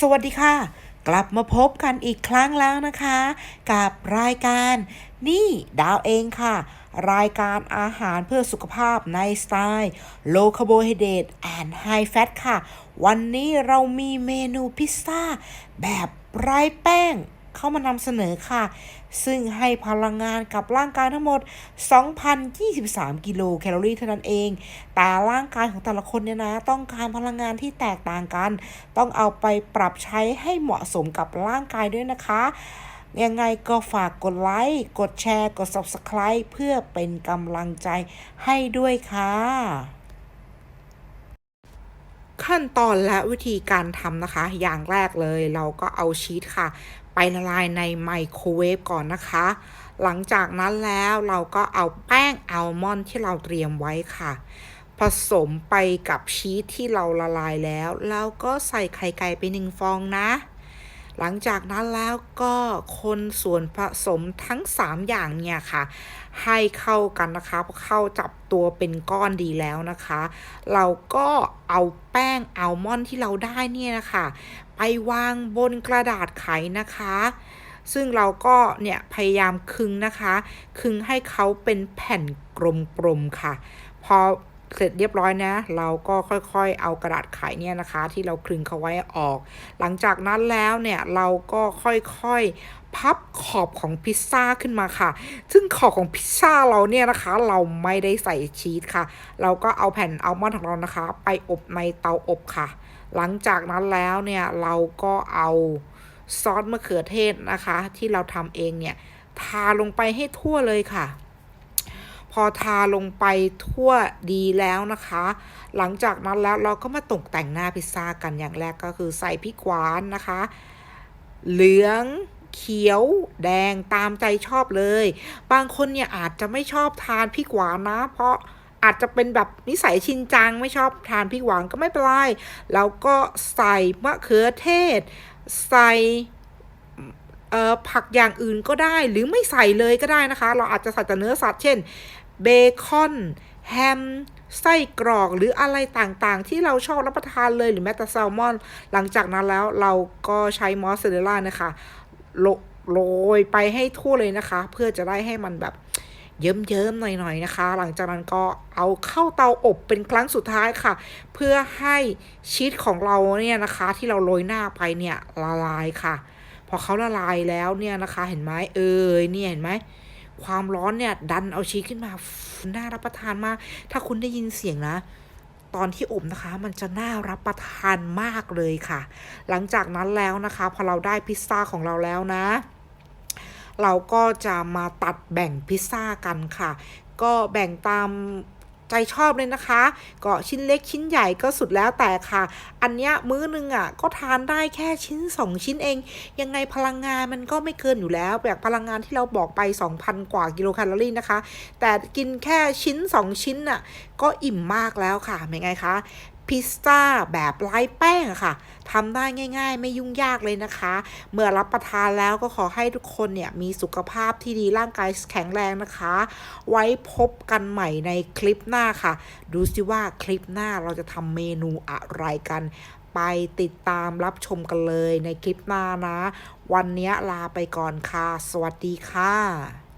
สวัสดีค่ะ กลับมาพบกันอีกครั้งแล้วนะคะ กับรายการนี่ดาวเองค่ะ รายการอาหารเพื่อสุขภาพในสไตล์ low carbohydrate and high fat ค่ะ วันนี้เรามีเมนูพิซซ่าแบบไร้แป้ง เข้ามานำเสนอค่ะ ซึ่งให้พลังงานกับร่างกายทั้งหมด 2,023 กิโลแคลอรี่เท่านั้นเอง แต่ร่างกายของแต่ละคนเนี่ยนะ ต้องการพลังงานที่แตกต่างกัน ต้องเอาไปปรับใช้ให้เหมาะสมกับร่างกายด้วยนะคะยังไงก็ฝากกดไลค์ กดแชร์ กด Subscribe เพื่อเป็นกำลังใจให้ด้วยค่ะ ขั้นตอนและวิธีการทำนะคะ อย่างแรกเลยเราก็เอาชีสค่ะ ไปละลายในไมโครเวฟก่อนนะคะ หลังจากนั้นแล้วเราก็เอาแป้งอัลมอนด์ที่เราเตรียมไว้ค่ะผสมไปกับชีสที่เราละลายแล้ว แล้วก็ใส่ไข่ไก่ไปหนึ่งฟองนะ หลังจากนั้นแล้วก็คนส่วนผสมทั้ง 3 อย่างเนี่ยค่ะ ให้เข้ากันนะคะพอเข้าจับตัวเป็นก้อนดีแล้วนะคะ เราก็เอาแป้งอัลมอนด์ที่เราได้เนี่ยนะคะไปวางบนกระดาษไขนะคะ ซึ่งเราก็เนี่ยพยายามคึงนะคะ คึงให้เขาเป็นแผ่นกลมๆค่ะ พอ เสร็จเรียบร้อยนะ เราก็ค่อยๆ เอากระดาษไขเนี่ยนะคะ ที่เราคลึงเขาไว้ออก หลังจากนั้นแล้วเนี่ยเราก็ค่อยๆ พับขอบของพิซซ่าขึ้นมาค่ะ ซึ่งขอบของพิซซ่าเราเนี่ยนะคะ เราไม่ได้ใส่ชีสค่ะ เราก็เอาแผ่นอัลมอนด์ของเรานะคะ ไปอบในเตาอบค่ะ หลังจากนั้นแล้วเนี่ยเราก็เอาซอสมะเขือเทศนะคะ ที่เราทำเองเนี่ยทาลงไปให้ทั่วเลยค่ะ พอทาลงไปทั่วดีแล้วนะคะ หลังจากนั้นแล้วเราก็มาตกแต่งหน้าพิซซ่ากันอย่างแรกก็คือใส่พริกหวานนะคะ เหลืองเขียวแดงตามใจชอบเลย บางคนเนี่ยอาจจะไม่ชอบทานพริกหวานนะ เพราะอาจจะเป็นแบบนิสัยชินจังไม่ชอบทานพริกหวานก็ไม่เป็นไรแล้วก็ใส่มะเขือเทศ ใส่ ผักอย่างอื่นก็ได้หรือไม่ใส่เลยก็ได้นะคะ เราอาจจะใส่แต่เนื้อสัตว์เช่นเบคอนแฮมไส้กรอกหรืออะไรต่างๆ ที่เราชอบรับประทานเลยหรือแม้แต่แซลมอน หลังจากนั้นแล้วเราก็ใช้มอสซาเรลล่านะคะโรโรยไปให้ทั่วเลยนะคะ เพื่อจะได้ให้มันแบบเยิ้มๆหน่อยๆนะคะ หลังจากนั้นก็เอาเข้าเตาอบเป็นครั้งสุดท้ายค่ะ เพื่อให้ชีสของเราเนี่ยนะคะ ที่เราโรยหน้าไปเนี่ยละลายค่ะ พอเขาละลายแล้วเนี่ยนะคะเห็นไหมเอ่ยเนี่ยเห็นไหมความร้อนเนี่ยดันเอาชีสขึ้นมาน่ารับประทานมาก ถ้าคุณได้ยินเสียงนะ ตอนที่อบนะคะ มันจะน่ารับประทานมากเลยค่ะ หลังจากนั้นแล้วนะคะ พอเราได้พิซซ่าของเราแล้วนะ เราก็จะมาตัดแบ่งพิซซ่ากันค่ะ ก็แบ่งตาม ใจชอบเลยนะคะ ก็ชิ้นเล็กชิ้นใหญ่ก็สุดแล้วแต่ค่ะ อันเนี้ยมื้อนึงอะก็ทานได้แค่ชิ้น 2 ชิ้นเอง ยังไงพลังงานมันก็ไม่เกินอยู่แล้ว แบบพลังงานที่เราบอกไป 2,000 กว่ากิโลแคลอรี่นะคะ แต่กินแค่ชิ้น 2 ชิ้นน่ะก็อิ่มมากแล้วค่ะเป็นไงคะ พิซซ่าแบบไร้แป้งค่ะทำได้ง่าย ๆ ไม่ยุ่งยากเลยนะคะ เมื่อรับประทานแล้วก็ขอให้ทุกคนเนี่ยมีสุขภาพที่ดีร่างกายแข็งแรงนะคะ ไว้พบกันใหม่ในคลิปหน้าค่ะ ดูสิว่าคลิปหน้าเราจะทำเมนูอะไรกัน ไปติดตามรับชมกันเลยในคลิปหน้านะ วันนี้ลาไปก่อนค่ะ สวัสดีค่ะ